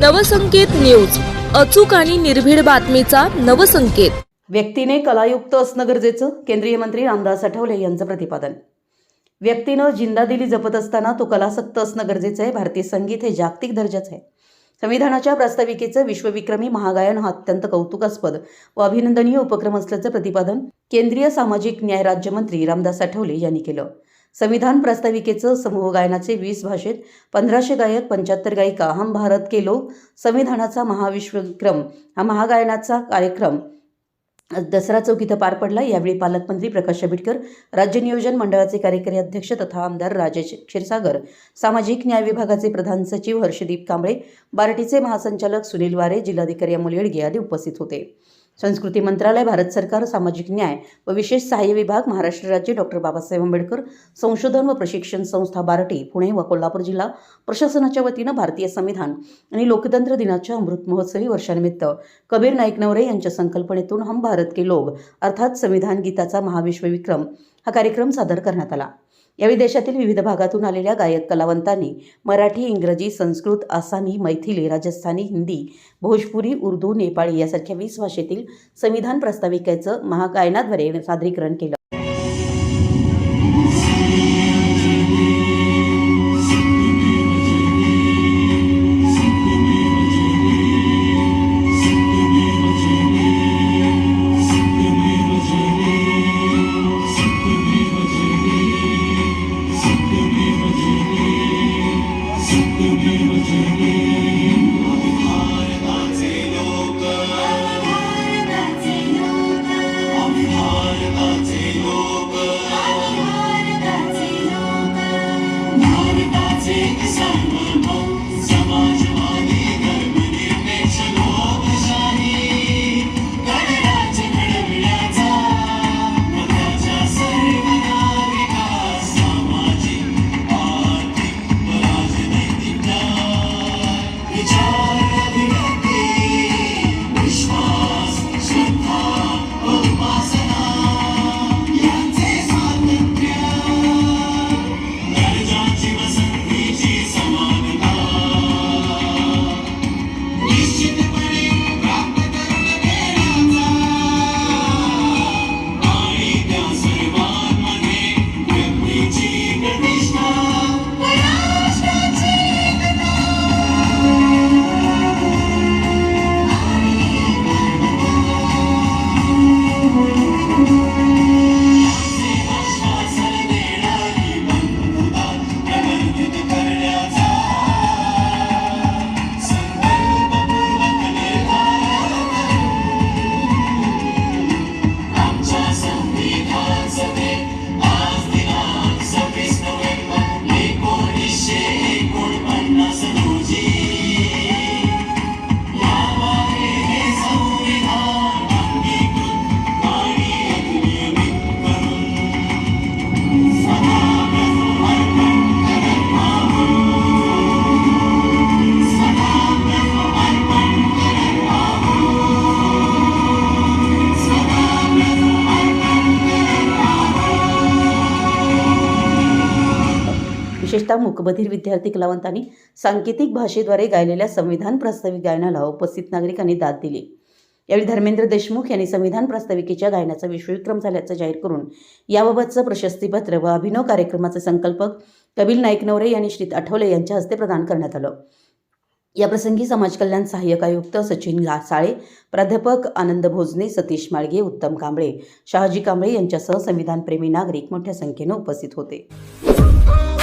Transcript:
Navsanket news. अचूक आणि निर्भीड बातमीचा नवसंकेत. व्यक्तीने कलायुक्त असणं गरजेचं? केंद्रीय मंत्री रामदास आठवले यांचं प्रतिपादन. व्यक्तीनं जिंदादिली जपत असताना तो कलासक्त असणं गरजेचं आहे. भारतीय संगीत हे जागतिक दर्जाचं आहे. संविधानाच्या प्रास्ताविकेचं विश्वविक्रमी महागायन हा अत्यंत कौतुकास्पद व अभिनंदनीय उपक्रम असल्याचं प्रतिपादन केंद्रीय सामाजिक न्याय राज्यमंत्री रामदास आठवले यांनी केलं. संविधान प्रास्ताविकेचं समूह गायनाचे वीस भाषेत पंधराशे गायक पंच्याहत्तर गायिका हम भारत के लोक संविधानाचा महाविश्वक्रम हा महागायनाचा कार्यक्रम. दसरा चौक इथं पार पडला. यावेळी पालकमंत्री प्रकाश आंबेडकर राज्य नियोजन मंडळाचे कार्यकारी अध्यक्ष तथा आमदार राजेश क्षीरसागर सामाजिक न्याय विभागाचे प्रधान सचिव हर्षदीप कांबळे बार्टीचे महासंचालक सुनील वारे जिल्हाधिकारी अमोल येडगे आदी उपस्थित होते. संस्कृती मंत्रालय भारत सरकार सामाजिक न्याय व विशेष सहाय्य विभाग महाराष्ट्र राज्य डॉक्टर बाबासाहेब आंबेडकर संशोधन व प्रशिक्षण संस्था बार्टी पुणे व कोल्हापूर जिल्हा प्रशासनाच्या वतीनं भारतीय संविधान आणि लोकतंत्र दिनाच्या अमृत महोत्सवी वर्षानिमित्त कबीर नाईक नवरे यांच्या संकल्पनेतून हम भारत के लोग अर्थात संविधान गीताचा महाविश्वविक्रम हा कार्यक्रम सादर करण्यात आला. यावेळी देशातील विविध भागातून आलेल्या गायक कलावंतांनी मराठी इंग्रजी संस्कृत आसामी मैथिली राजस्थानी हिंदी भोजपुरी उर्दू नेपाळी यासारख्या वीस भाषेतील संविधान प्रस्ताविकेचं महागायनाद्वारे सादरीकरण केलं. विशेषतः मुकबधीर विद्यार्थी कलावंतांनी सांकेतिक भाषेद्वारे गायलेल्या संविधान प्रास्ताविक गायनाला उपस्थित नागरिकांनी दाद दिली. यावेळी धर्मेंद्र देशमुख यांनी संविधान प्रास्ताविकेच्या गायनाचा विश्वविक्रम झाल्याचं जाहीर करून याबाबतचं प्रशस्तीपत्र व अभिनव कार्यक्रमाचे संकल्पक कपिल नाईक नवरे यांनी श्री आठवले यांच्या हस्ते प्रदान करण्यात आलं. याप्रसंगी समाज कल्याण सहाय्यक आयुक्त सचिन ला- साळे प्राध्यापक आनंद भोजने सतीश माळगे उत्तम कांबळे शहाजी कांबळे यांच्यासह संविधानप्रेमी नागरिक मोठ्या संख्येनं उपस्थित होते.